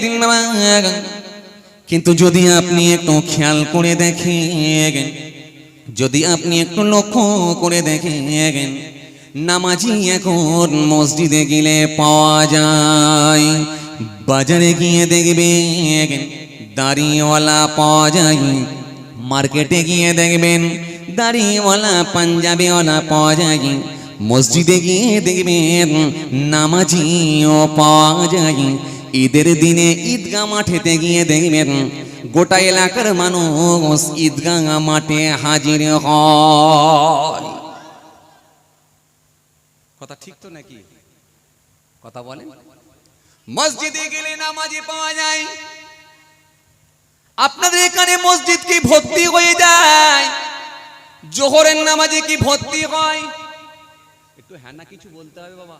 দিন কিন্তু যদি আপনি একটু খেয়াল করে দেখেন যদি আপনি একটু লক্ষ্য করে দেখেন নামাজি এখন মসজিদে গেলে পাওয়া যায় বাজারে গিয়ে দেখবেন দাড়িওয়ালা পাওয়া যায় মার্কেটে গিয়ে দেখবেন দাড়িওয়ালা পাঞ্জাবিওয়ালা পাওয়া মসজিদে গিয়ে দেখবেন নামাজিও পাওয়া যায় ঈদের দিনে ঈদগাহ মাঠেতে গিয়ে দেখবেন গোটা এলাকার মানুষ ঈদগাহ মাঠে হাজির হয়। কথা ঠিক তো নাকি? কথা বলেন। মসজিদে গেলে নামাজি পাওয়া যায়। আপনাদের এখানে মসজিদ কি ভর্তি হয়ে যায়? জোহরের নামাজে কি ভর্তি হয়? একটু হ্যাঁ না কিছু বলতে হবে বাবা।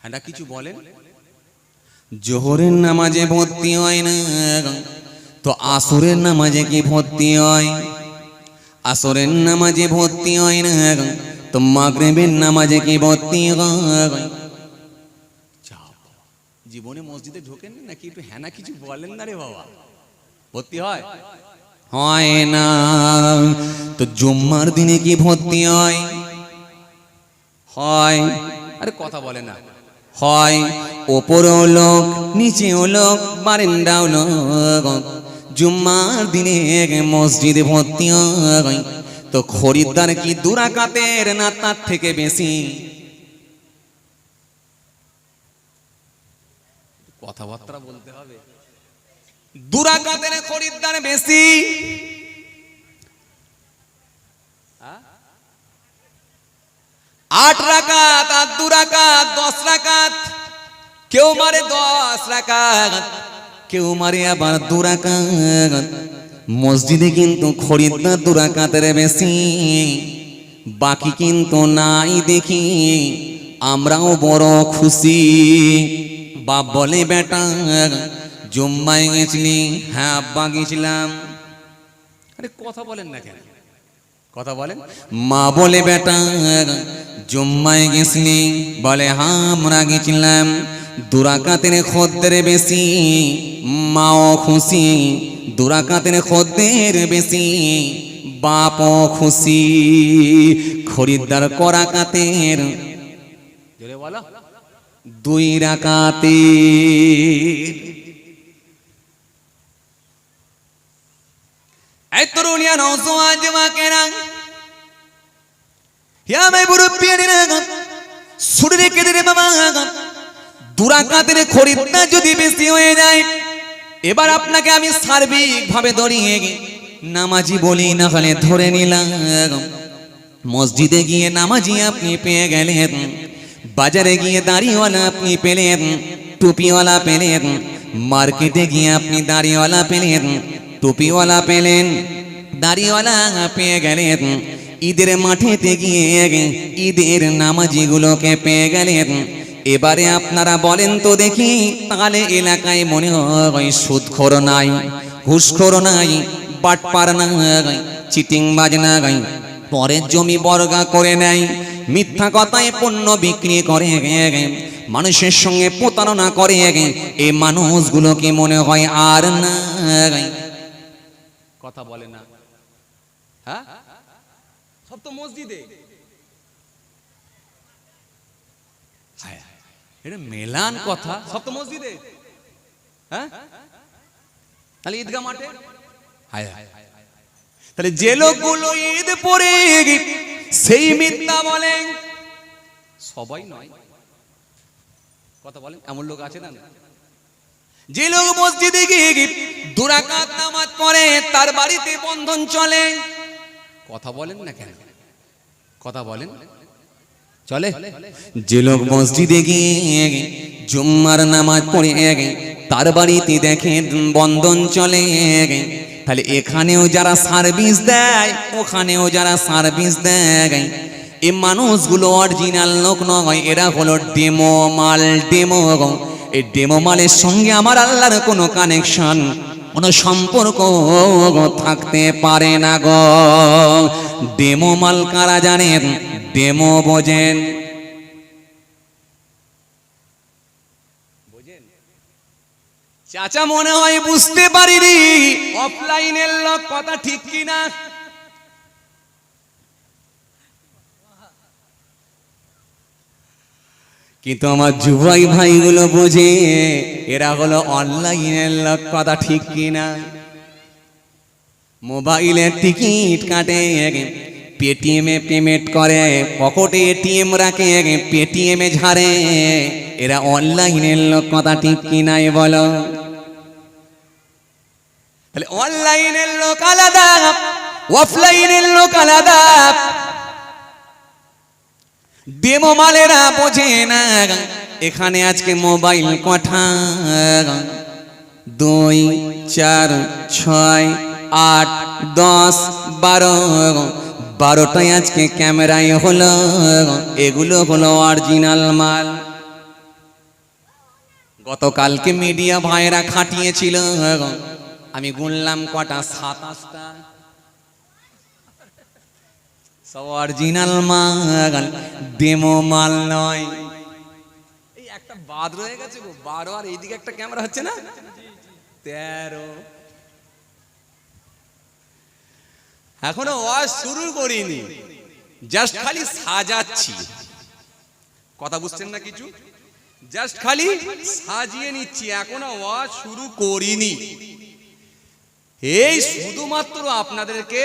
হ্যাঁ না কিছু বলেন। জোহরের নামাজে ভর্তি হয় না। তো আসরের নামাজে কি ভর্তি হয়? আসরের নামাজে ভর্তি হয় না। তো মাগরেবের নামাজে কি ভর্তি হয়। জীবনে মসজিদে ঢোকেন নাকি একটু হ্যাঁ না কিছু বলেন না রে বাবা। ভর্তি হয়? হয় না। তো জুম্মার দিনে কি ভর্তি হয়? হয়। আরে কথা বলে না। হয়। ওপরেও লোক, নিচেও লোক, বারেন্দাও লোক। জুম্মার দিনে মসজিদে ভর্তি হয়। তো খরিদ্দার কি দুরাকাতের না তার থেকে বেশি? কথাবার্তা বলতে হবে। দুরাকাতের খরিদ্দার বেশি? আট রাকাত আর দু দশ রাকাত। কেউ মারে দশ রাকাত, কেউ মারে আবার মসজিদে কিন্তু খরিদ্দার দু রাকাতের বেশি বাকি কিন্তু নাই দেখি। আমরাও বড় খুশি, বাপ বলে বেটা জুম্মায় গেছিলি? হ্যাঁ আব্বা গেছিলাম আরে কথা বলেন না কেন? কথা বলেন? মা বলে বেটা জুম্মায় গেছিলি? বলে হ্যাঁ আমরা গেছিলাম। দুরাকাতের খদ্দের বেশি মাও খুশি। দুরাকাতের খদ্দের বেশি বাপ খুশি। খরিদ্দার করা কাতের বলো। দুই রাকাতের এবার আপনাকে আমি সার্বিক ভাবে দড়িয়ে নামাজি বলি না হলে ধরে নিলাম মসজিদে গিয়ে নামাজি আপনি পেয়ে গেলেন বাজারে গিয়ে দাড়িওয়ালা আপনি পেলেন টুপিওয়ালা পেলেন মার্কেটে গিয়ে আপনি দাড়িওয়ালা পেলেন টুপিওয়ালা পেলেন, দাড়িওয়ালা পেয়ে গেলেন, ঈদের মাঠেতে গিয়ে ঈদের নামাজিগুলোকে পেয়ে গেলেন। এবারে আপনারা বলেন তো দেখি, তাহলে এলাকায় মনে হয় সুদখোর নাই, ঘুষখোর নাই, বাটপার নাই চিটিং বাজ গাই পরের জমি বর্গা করে নেয়, মিথ্যা কথায় পণ্য বিক্রি করে। মানুষের সঙ্গে প্রতারণা করে। এই মানুষগুলোকে মনে হয় আর নাই? কথা বলে না। হ্যাঁ? সব তো মসজিদে। মেলান কথা। সব তো মসজিদে। হ্যাঁ? তাহলে ঈদগাহ মাঠে। তাহলে যে লোকগুলো ঈদ পরে সেই মিথ্যা বলেন সবাই নয়। কথা বলেন, এমন লোক আছে না? যে লোক মসজিদে গিয়ে দুরাকাত নামাজ পড়ে, তার বাড়িতে বন্ধন চলে। কথা বলেন না কেন? কথা বলেন। চলে। যে লোক মসজিদে গিয়ে জুম্মার নামাজ পড়ে, তার বাড়িতে দেখে বন্ধন চলে। তাহলে এখানেও যারা সার্ভিস দেয়, ওখানেও যারা সার্ভিস দেয়। এই মানুষগুলো অরিজিনাল লোক নয়, এরা হলো ডেমো মাল, ডেমো এই ডেমো মালের সঙ্গে আমার আল্লাহর কোনো কানেকশন কোনো সম্পর্ক থাকতে পারে না গো। ডেমো মাল কারা জানেন? ডেমো বোঝেন। চাচা মনে হয় বুঝতে পারিনি অফলাইনের লোক কথা ঠিক কিনা? কিন্তু আমার যুবাই ভাইগুলো বোঝে, এরা হলো অনলাইনের লোক, কথা ঠিক কিনা? মোবাইলের টিকিট কাটে, পেটিএমে পেমেন্ট করে, পকেটে এটিএম রাখে, পেটিএমে ঝাড়ে। এরা অনলাইনের লোক, কথা ঠিক কিনাই বলো? তাহলে অনলাইনের লোক আলাদা, অফলাইনের লোক আলাদা। ডেমো মালেরা বোঝে না। এখানে আজকে মোবাইল কঠা দুই, চার, ছয়, আট, দশ, বারো। বারোটায় আজকে ক্যামেরায় হলো। এগুলো হলো অরিজিনাল মাল। গতকালকে মিডিয়া ভাইরা খাটিয়েছিল। আমি গুনলাম কটা সাতাশটা সব অরিজিনাল মাল ডেমো মাল নয়। এই একটা বাদ রয়ে গেছে গো, বারো আর এইদিকে একটা ক্যামেরা হচ্ছে না? তেরো। এখনও ওয়াজ শুরু করিনি, জাস্ট খালি সাজাচ্ছি। কথা বুঝছেন না কিছু? জাস্ট খালি সাজিয়ে নিচ্ছি, এখনও ওয়াজ শুরু করিনি। এই শুধুমাত্র আপনাদেরকে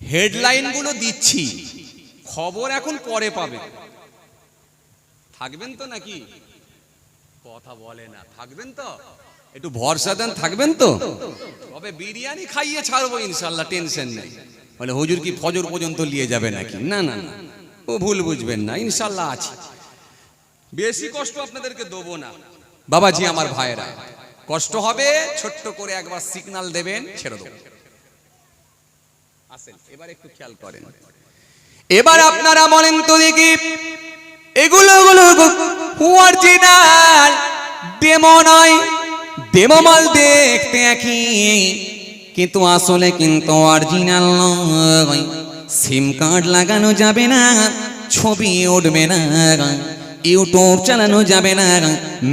হেডলাইনগুলো দিচ্ছি। খবর এখন পরে পাবে। থাকবেন তো নাকি? কথা বলে না। থাকবেন তো? একটু ভরসা দেন, থাকবেন তো? তবে বিরিয়ানি খাইয়ে ছাড়বো ইনশাল্লাহ, টেনশন নেই। বলে, হুজুর কি ফজর পর্যন্ত নিয়ে যাবে নাকি? না না না। ও ভুল বুঝবেন না, ইনশাল্লাহ আছে। বেশি কষ্ট আপনাদেরকে দেবো না। বাবাজি, আমার ভাইয়েরা, কষ্ট হবে, ছোট্ট করে একবার সিগনাল দেবেন, ছেড়ে দেবো। আসেন, এবার একটু খেয়াল করেন। এবার আপনারা বলেন তো দেখি, এগুলো গুলো অরিজিনাল ডেমো নয় ডেমো মাল দেখতে একই, কিন্তু আসলে কিন্তু অরিজিনাল নয়। সিম কার্ড লাগানো যাবে না, ছবি উঠবে না ইউটিউব চালানো যাবে না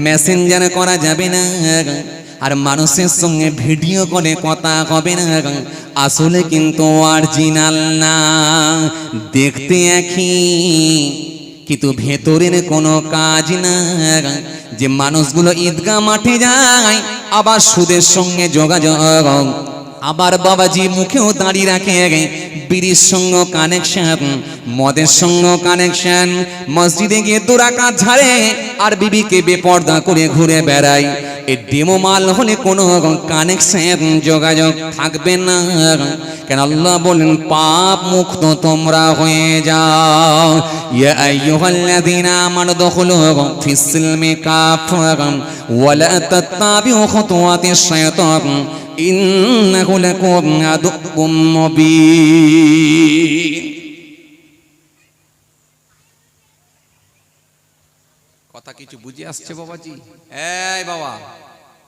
মেসেঞ্জার করা যাবে না। আর মানুষের সঙ্গে ভিডিও করে কথা হবে না আসলে কিন্তু অরিজিনাল না। দেখতে একই, কিন্তু ভেতরের কোনো কাজ না যে মানুষগুলো ঈদগা মাঠে যায়, আবার সুদের সঙ্গে যোগাযোগ। আবার বাবাজি মুখেও দাঁড়িয়ে রাখে বিড়ির সঙ্গে কানেকশন মদের সঙ্গে কানেকশন মসজিদে গিয়ে দুরাকা ঝাড়ে, আর বিবিকে বেপর্দা করে ঘুরে বেড়ায় এ ডেমো মাল হলে কোনো কানেকশন যোগাযোগ থাকবে না। কেন আল্লাহ বলেন, পাপ মুক্ত তোমরা হয়ে যাও। ইয়া আইয়ুহাল্লাযীনা আমানু দুখুলু ফিস সিলমি কাফারাম ওয়ালা তাত্তাবিউ খুতুওয়াতিশ শাইতান ইন্নাহু লাকুম আদুউম মুবিন। কথা কিছু বুঝে আসছে বাবাজি? এই বাবা,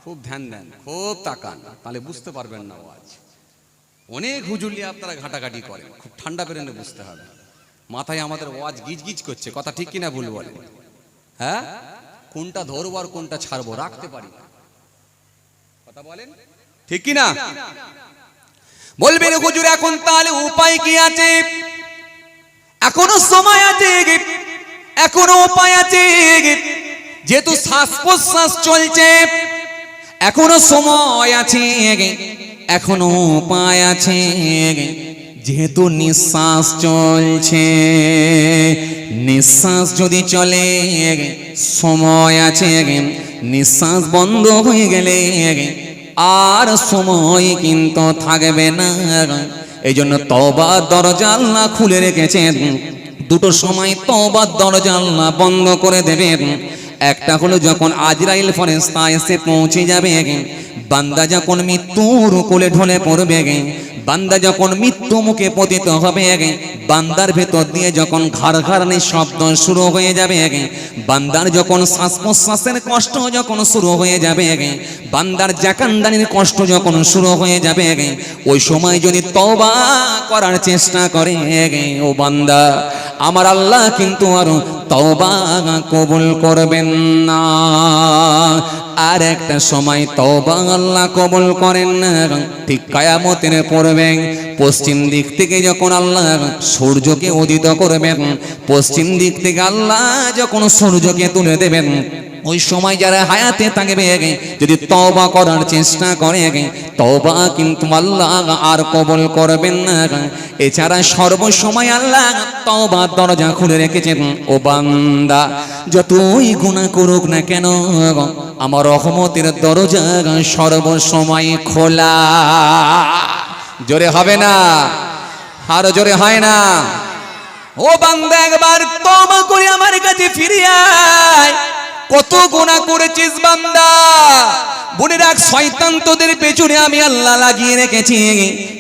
খুব ধ্যান দেন, খুব তাকান, তাহলে বুঝতে পারবেন না আওয়াজ অনেক হুজুলি আপনারা ঘাটাঘাটি করেন, খুব ঠান্ডা পেরেনে বুঝতে হবে। মাথায় আমাদের ওয়াজ গিজ গিজ করছে, কথা ঠিক কিনা ভুল বলে? হ্যাঁ? কোনটা ধরবো আর কোনটা ছাড়বো রাখতে পারি। কথা বলেন? ঠিক কিনা? বলবেন হুজুর, এখন তাহলে উপায় কি আছে? এখনও সময় আছে এখনও উপায় আছে। যেহেতু শ্বাস প্রশ্বাস চলছে, এখনও সময় আছে। এখনও উপায় আছে। যেহেতু নিঃশ্বাস চলছে, নিঃশ্বাস যদি চলে, সময় আছে। নিঃশ্বাস বন্ধ হয়ে গেলে আর সময় কিন্তু থাকবে না। এই জন্য তবা দরজা খুলে রেখেছেন। দুটো সময় তবার দরজা আল্লাহ বন্ধ করে দেবেন। একটা হলো যখন আজরাইল ফরেস্তা এসে পৌঁছে যাবে, বান্দা যখন মৃত্যুর কোলে ঢলে পড়বে, বান্দা যখন মৃত্যু মুখে পতিত হবে, বান্দার ভেতর দিয়ে যখন ঘাড় ঘাড়ানি শব্দ শুরু হয়ে যাবে, বান্দার যখন শ্বাস প্রশ্বাসের কষ্ট যখন শুরু হয়ে যাবে, বান্দার জাকান্দানির কষ্ট যখন শুরু হয়ে যাবে, ওই সময় যদি তবা করার চেষ্টা করে, ও বান্দা আমার আল্লাহ কিন্তু আর তওবা কবুল করবেন না। আর একটা সময় তওবা আল্লাহ কবুল করেন না ঠিক কায়ামতের পড়বে পশ্চিম দিক থেকে যখন আল্লাহ সূর্যকে উদিত করবেন, পশ্চিম দিক থেকে আল্লাহ যখন সূর্যকে তুলে দেবেন ওই সময় যারা হায়াতে থাকবে যদি তওবা করার চেষ্টা করে তওবা কিন্তু আল্লাহ আর কবল করবেন না এছাড়া সর্বসময় আল্লাহ তওবা দরজা খুলে রেখেছেন, ও বান্দা, যতই গুণা করুক না কেন আমার রহমতের দরজা সর্বসময় খোলা। জোরে হবে না? আরও জোরে হয় না? ও বান্দা, একবার তওবা করে আমার কাছে ফিরে আয়। কত গোনা করেছিস বান্দা? বলে রাখ, শয়তান তোদের পেছনে আমি আল্লাহ লাগিয়ে রেখেছি।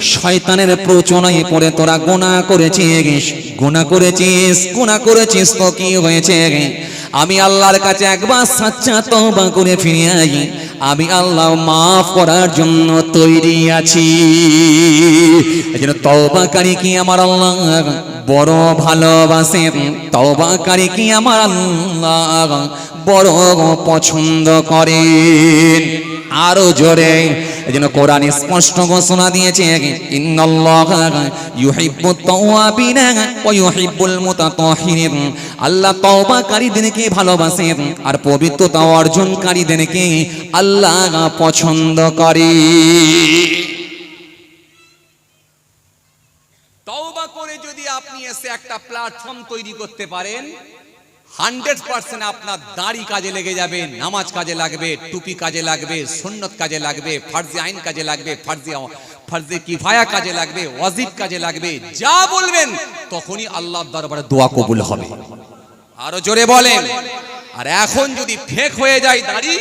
শয়তানের প্রচনায় পড়ে তোরা গোনা করেছিস। গোনা করেছিস গোনা করেছিস তো কি হয়েছে আমি আল্লাহর কাছে একবার সাচ্চা তওবা করে ফিরে আই। আমি আল্লাহ মাফ করার জন্য তৈরি আছি। এজন্য তওবাকারী কি আমার আল্লাহ? বড় ভালোবাসেন। তওবাকারী কি আমার আল্লাহ? বড় পছন্দ করেন। আরও জোরে এজন্য কোরআন স্পষ্ট ঘোষণা দিয়েছে আল্লাহ তওবাকারীদেরকে ভালোবাসেন আর পবিত্রতা অর্জনকারীদেরকে আল্লাহ পছন্দ করে। তওবা করে যদি আপনি এসে একটা প্ল্যাটফর্ম তৈরি করতে পারেন হান্ড্রেড পার্সেন্ট আপনার দাড়ি কাজে লেগে যাবে, নামাজ কাজে লাগবে, টুপি কাজে লাগবে, সুন্নত কাজে লাগবে, ফার্জি আইন কাজে লাগবে, ফার্জি ফার্জি কিফায়া কাজে লাগবে, ওয়াজিব কাজে লাগবে, যা বলবেন তখনই আল্লাহর দরবারে দোয়া কবুল হবে। আরও জোরে বলেন। আর এখন যদি ফেক হয়ে যায় দাড়ি,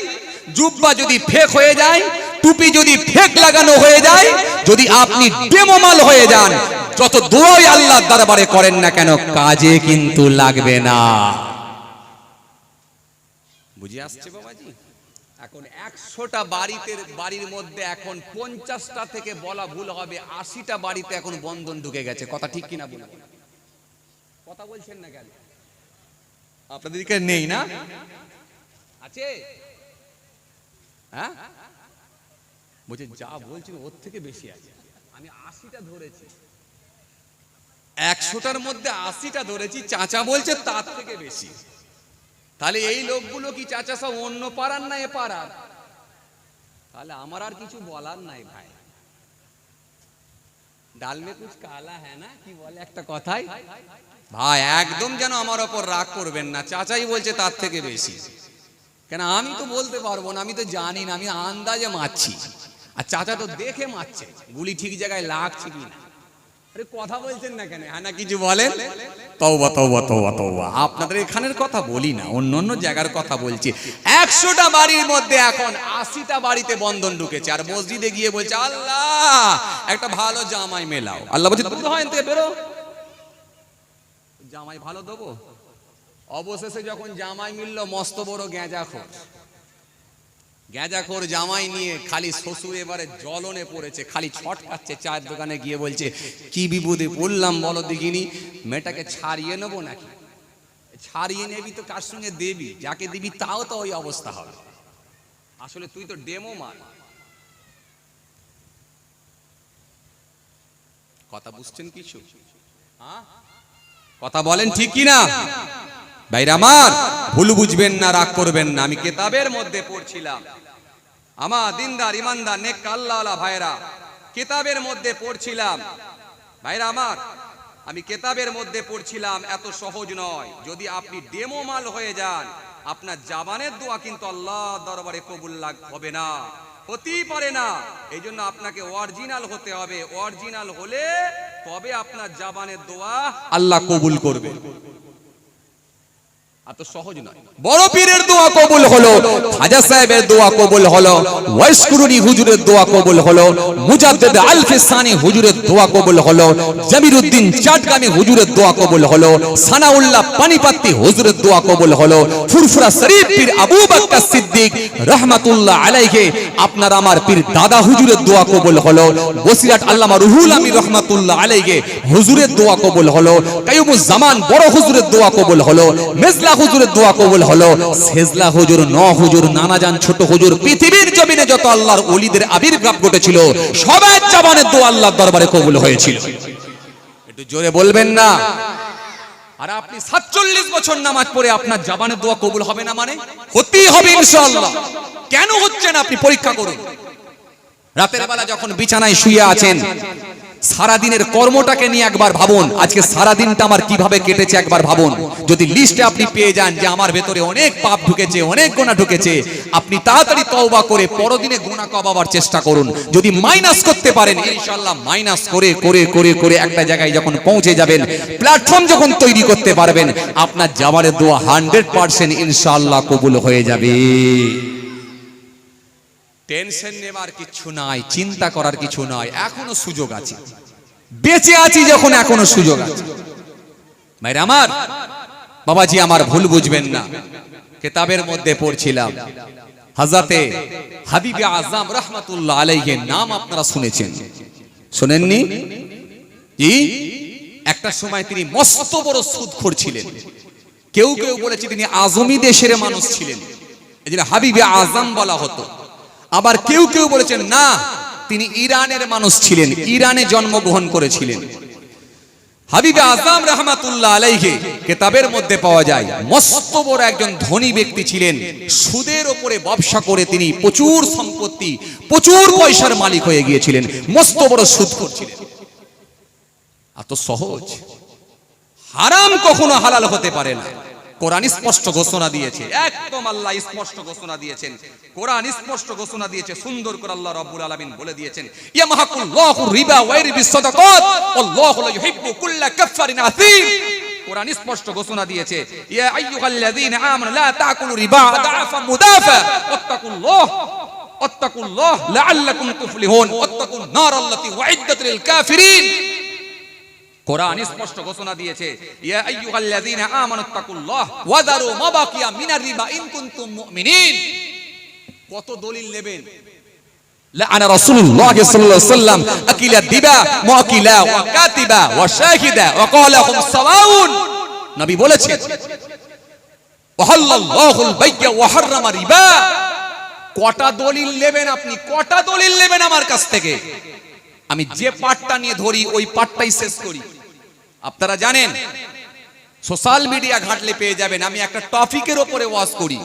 জুব্বা যদি ফেক হয়ে যায়, টুপি যদি ফেক লাগানো হয়ে যায়, যদি আপনি ডেমোমাল হয়ে যান, যত দোয়াই আল্লাহর দরবারে করেন না কেন, কাজে কিন্তু লাগবে না। বুঝে আসছে বাবাজি? এখন একশোটা বাড়িতে, বাড়ির মধ্যে এখন পঞ্চাশটা থেকে বলা ভুল হবে, আশিটা বাড়িতে এখন বন্ধন ঢুকে গেছে। কথা ঠিক কিনা বলুন? কথা বলছেন না কেন? আপনাদের নেই না? আছে? হ্যাঁ? বলছে যা বলছেন ওর থেকে বেশি আছে। আমি আশিটা ধরেছি। একশোটার মধ্যে আশিটা ধরেছি, চাচা বলছে তার থেকে বেশি। তাহলে এই লোকগুলো কি চাচা সব অন্য পাড়ার না এ পাড়ার? তাহলে আমার আর কিছু বলার নাই ভাই। ডাল মে কুছ কালা হ্যাঁ না? কি বলে একটা কথাই? ভাই, একদম যেন আমার ওপর রাগ করবেন না। চাচাই বলছে তার থেকে বেশি। কেন আমি তো বলতে পারব না, আমি তো জানি না, আমি আন্দাজে মারছি। আর চাচা তো দেখে মারছে, গুলি ঠিক জায়গায় লাগছে কি না। আরে কথা বলছেন না কেন? হ্যাঁ না কিছু বলেন? তওবা তওবা তওবা তওবা। আপনাদের এখানের কথা বলি না অন্য অন্য জায়গার কথা বলছি। একশোটা বাড়ির মধ্যে এখন আশিটা বাড়িতে বন্ধন ঢুকেছে আর মসজিদে গিয়ে বলছে আল্লাহ একটা ভালো জামাই মেলাও। আল্লাহ বলছে তুমি হয় থেকে বেরো। জামাই ভালো দেবো? অবশেষে যখন জামাই মিললো মস্ত বড় গেঁজা খোর গেঁজাখোর জামাই নিয়ে খালি শ্বশুর এবারে জ্বলনে পড়েছে, খালি ছট পাচ্ছে চায়ের দোকানে গিয়ে বলছে, কি বিপদে পড়লাম বলো দেখিনি, মেয়েটাকে ছাড়িয়ে নেব নাকি? ছাড়িয়ে নেবি তো কার সঙ্গে দেবি? যাকে দিবি তাও তো ওই অবস্থা হবে। আসলে তুই তো ডেমো মাল। কথা বুঝছেন কিছু? কথা বলেন ঠিক কি না? ভাইরা আমার, ভুল বুঝবেন না, রাগ করবেন না, আমি কেতাবের মধ্যে পড়ছিলাম। আমার দিনদার, ইমানদার, নেক আল্লাহ ভাইরা, কেতাবের মধ্যে পড়ছিলাম। ভাইরা আমার, আমি কেতাবের মধ্যে পড়ছিলাম, এত সহজ নয়। যদি আপনি ডেমো মাল হয়ে যান, আপনার জাবানের দোয়া কিন্তু আল্লাহ দরবারে কবুল লাগ, হবে না। হতেই পারে না। এই জন্য আপনাকে অরিজিনাল হতে হবে। অরিজিনাল হলে তবে আপনার জাবানের দোয়া আল্লাহ কবুল করবে। বড় পীরের দোয়া কবুল হলো, খাজা সাহেবের দোয়া কবুল হলো ওয়াইসকুরুনি হুজুরের দোয়া কবুল হলো, মুজাদ্দেদ আলফে সানি হুজুরের দোয়া কবুল হলো জামিরউদ্দিন হুজুরের দোয়া কবুল হলো, সানাউল্লাহ পানিপাত্তি হুজুরের দোয়া কবুল হলো, ফুরফুরা শরীফ পীর আবু বকর সিদ্দিক আলাইহি, আপনার আমার পীর দাদা হুজুরের দোয়া কবুল হলো আল্লামা রুহুল আলাইহি হুজুরের দোয়া কবুল হলো, কাইয়ুমুজ জামান বড় হুজুরের দোয়া কবুল হলো হুজুরের দোয়া কবুল হলো। সেজলা হুজুর, ন হুজুর, নানাজান ছোট হুজুর, পৃথিবীর জমিনে যত আল্লাহর ওলিদের আবির্ভাব ঘটেছিল, সবার জবানের দোয়া আল্লাহর দরবারে কবুল হয়েছিল। একটু জোরে বলবেন না? আর আপনি সাতচল্লিশ বছর নামাজ পড়ে আপনার জবানের দোয়া কবুল হবে না মানে? হতেই হবে ইনশাআল্লাহ। কেন হচ্ছে না আপনি পরীক্ষা করুন রাতের বেলা যখন বিছানায় শুয়ে আছেন সারা দিনের কর্মটাকে নিয়ে একবার ভাবুন। আজকে সারা দিনটা আমার কীভাবে কেটেছে একবার ভাবুন। যদি লিস্টে আপনি পেয়ে যান যে আমার ভেতরে অনেক পাপ ঢুকেছে, অনেক গোনা ঢুকেছে, আপনি তাড়াতাড়ি তওবা করে পরদিনে গোনা কমাবার চেষ্টা করুন। যদি মাইনাস করতে পারেন, ইনশাআল্লাহ মাইনাস করে করে করে করে একটা জায়গায় যখন পৌঁছে যাবেন প্ল্যাটফর্ম যখন তৈরি করতে পারবেন, আপনার জামারের দোয়া হান্ড্রেড পার্সেন্ট ইনশাআল্লাহ কবুল হয়ে যাবে। টেনশন নেবার কিছু নাই, চিন্তা করার কিছু নাই, এখনও সুযোগ আছে। বেঁচে আছি যখন এখনও সুযোগ আছে। ভাইরা আমার, বাবাজি আমার ভুল বুঝবেন না। কেতাবের মধ্যে পড়ছিলাম হাজাতে হাবিবে আজম রহমাতুল্লাহ আলাইহির নাম আপনারা শুনেছেন। শুনেননি? কি একটা সময় তিনি মস্ত বড় সুদখোর ছিলেন। কেউ কেউ বলেছে তিনি আজমি দেশের মানুষ ছিলেন। এই হাবিবে আজম বলা হতো। আবার কেউ কেউ বলেছেন, না, তিনি ইরানের মানুষ ছিলেন, ইরানে জন্মগ্রহণ করেছিলেন। হাবিবে আজম রহমাতুল্লাহ আলাইহি কেতাবের মধ্যে পাওয়া যায়, মস্ত বড় একজন ধনী ব্যক্তি ছিলেন, সুদের ওপরে ব্যবসা করে তিনি প্রচুর সম্পত্তি, প্রচুর পয়সার মালিক হয়ে গিয়েছিলেন, মস্ত বড় সুদ করছিলেন। এত সহজ? হারাম কখনো হালাল হতে পারে না। কোরআন স্পষ্ট ঘোষণা দিয়েছে, একদম আল্লাহ স্পষ্ট ঘোষণা দিয়েছেন। কোরআন স্পষ্ট ঘোষণা দিয়েছে, সুন্দর করে আল্লাহ রাব্বুল আলামিন বলে দিয়েছেন, ইয়ামহাকুল্লাহু রিবা ওয়া ইয়ারবিস সাদাকাত, আল্লাহু লা ইউহিব্বু কুল্লা কাফফারিন আথীম কোরআন স্পষ্ট ঘোষণা দিয়েছে, ইয়া আইয়ুহাল্লাযীনা আমানু লা তাকুলু রিবা আদাফা মুদাফা, ওয়াত্তাকুল্লাহ ওয়াত্তাকুল্লাহ লাআল্লাকুম তুফলিহুন, ওয়াত্তাকুন নার আল্লাতী উইদ্দাত লিল কাফিরিন। কোরআন স্পষ্ট ঘোষণা দিয়েছে, ইয়া আইয়ুহাল্লাযীনা ওয়া দারু মা বাকিয়া মিনার রিবা ইন কুনতুম মুমিনিন। কত দলিল নেবেন? রাসূলুল্লাহ সাল্লাল্লাহু আলাইহি ওয়াসাল্লাম, আকিলা দিবা মুআকিলা ওয়া কাতিবা ওয়া শাহিদা ওয়া ক্বালা হুম নবী বলেছেন, ওয়াহাল্লাল্লাহুল বাইয়া ওয়া হাররামা রিবা। কটা দলিল নেবেন আপনি? কটা দলিল নেবেন আমার কাছ থেকে? আমি যে পাঠটা নিয়ে ধরি, ওই পাঠটাই শেষ করি। আপনারা জানেন, সোশ্যাল মিডিয়া ঘাটলে পেয়ে যাবেন, আমি একটা টপিকের ওপরে ওয়াজ করি।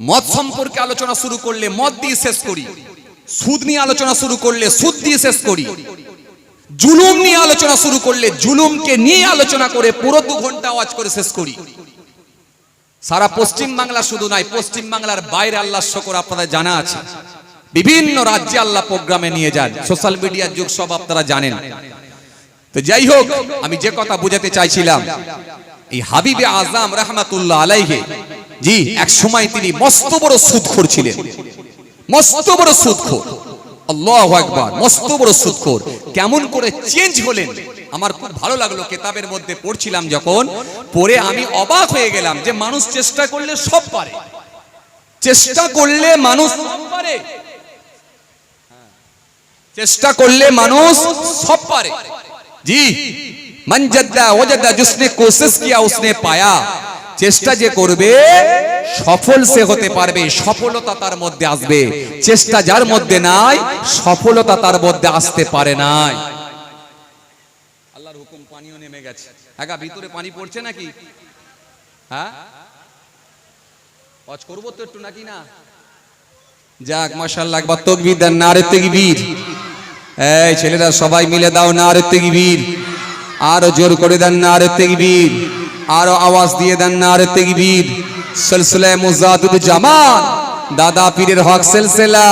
মদ সম্পর্কে আলোচনা শুরু করলে মদ দিয়ে শেষ করি। সুদ নিয়ে আলোচনা শুরু করলে সুদ দিয়ে শেষ করি। জুলুম নিয়ে আলোচনা শুরু করলে জুলুমকে নিয়ে আলোচনা করে পুরো দু ঘণ্টা ওয়াজ করে শেষ করি। সারা পশ্চিম বাংলা শুধু নয় পশ্চিম বাংলার বাইরে আল্লাহ শকর আপনাদের জানা আছে। বিভিন্ন রাজ্যে আল্লাহ প্রোগ্রামে নিয়ে যান। সোশ্যাল মিডিয়ার যুগ সব আপনারা জানেন। তো যাই হোক, আমি যে কথা বুঝাতে চাইছিলাম, এই হাবিবে আজম রহমাতুল্লাহ আলাইহে, জি, এক সময় তিনি মস্ত বড় সুদখোর ছিলেন। মস্ত বড় সুদখোর। একবার মস্ত বড় সুদখোর। কেমন করে চেঞ্জ হলেন। আমার খুব ভালো লাগল, কেতাবের মধ্যে পড়ছিলাম যখন, পড়ে আমি অবাক হয়ে গেলাম যে মানুষ চেষ্টা করলে সব পারে। চেষ্টা করলে মানুষ পারে। চেষ্টা করলে মানুষ সব পারে। জি। মঞ্জদা ওজদা জিসনে কোশিশ কিয়া উসনে পায়া। চেষ্টা যে করবে, সফল সে হতে পারবে, সফলতা তার মধ্যে আসবে। চেষ্টা যার মধ্যে নাই, সফলতা তার মধ্যে আসতে পারে নাই। আল্লাহর হুকুম পানিও নেমে গেছে। একা ভিতরে পানি পড়ছে নাকি? হ্যাঁ? করব তো একটু নাকি না? যাক, মাশাআল্লাহ, একবার তাকবীর দেন, নারে তাকবীর। এই ছেলেরা সবাই মিলে দাও নারে তাকবীর। আরও জোর করে দেন নারে তাকবীর। আরও আওয়াজ দিয়ে দেন নারে তাকবীর। সিলসিলা মুজাদুদ জামান দাদা পীরের হক সিলসিলা।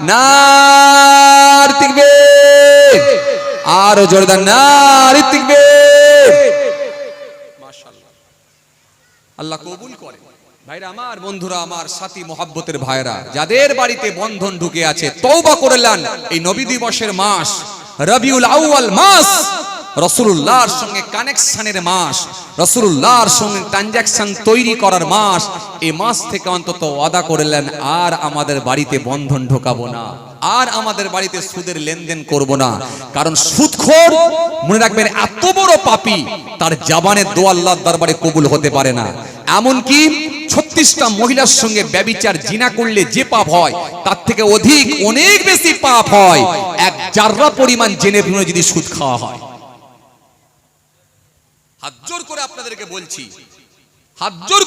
নার তাকবীর। আরও জোর দেন নারে তাকবীর। মাশাআল্লাহ। আল্লাহ কবুল করে। ভাইরা, আমার বন্ধুরা, আমার সাথী মোহাব্বতের ভাইরা, যাদের বাড়িতে বন্ধন ঢুকে আছে, তওবা করলেন এই নবী দিবসের মাস, রবিউল আউয়াল মাস রসুল্লাহর সঙ্গে কানেকশনের মাস রসুল্লাহর সঙ্গে ট্রানজাকশন তৈরি করার মাস এই মাস থেকে অন্তত ওয়াদা করলেন, আর আমাদের বাড়িতে বন্ধন ঢোকাবো না, আর আমাদের বাড়িতে সুদের লেনদেন করব না, কারণ সুদখোর, মনে রাখবেন, এত বড় পাপী, তার জাবানের দোয়া আল্লাহর দরবারে কবুল হতে পারে না। এমনকি ছত্রিশটা মহিলার সঙ্গে ব্যবিচার জিনা করলে যে পাপ হয়, তার থেকে অধিক অনেক বেশি পাপ হয়। এক জাররা পরিমাণ জেনে শুনে যদি সুদ খাওয়া হয়। করে আপনাদেরকে বলছি।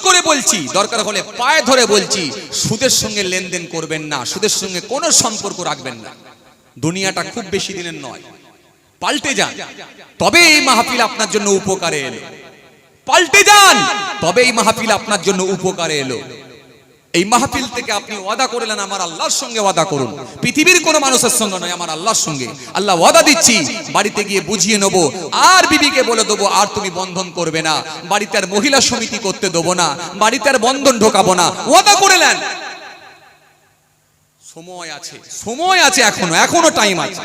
করে বলছি, দরকার হলে পায়ে ধরে বলছি, সুদের সঙ্গে লেনদেন করবেন না, সুদের সঙ্গে কোনো সম্পর্ক রাখবেন না। দুনিয়াটা খুব বেশি দিনের নয়। পাল্টে যান। তবে এই মাহফিল আপনার জন্য উপকারে এলো পাল্টে যান। তবে এই মাহফিল আপনার জন্য উপকারে এলো। এই মাহফিল থেকে আপনি ওয়াদা করলেন আমার আল্লাহর সঙ্গে ওয়াদা করুন। পৃথিবীর কোনো মানুষের সঙ্গে নয়, আমার আল্লাহর সঙ্গে। আল্লাহ ওয়াদা দিচ্ছি, বাড়িতে গিয়ে বুঝিয়ে নেব। আর বিবিকে বলে দেবো, আর তুমি বন্ধন করবে না। বাড়িতে আর মহিলা সমিতি করতে দেবো না। বাড়িতে আর বন্ধন ঢোকাবো না। ওয়াদা করলেন সময় আছে সময় আছে এখনও এখনও টাইম আছে।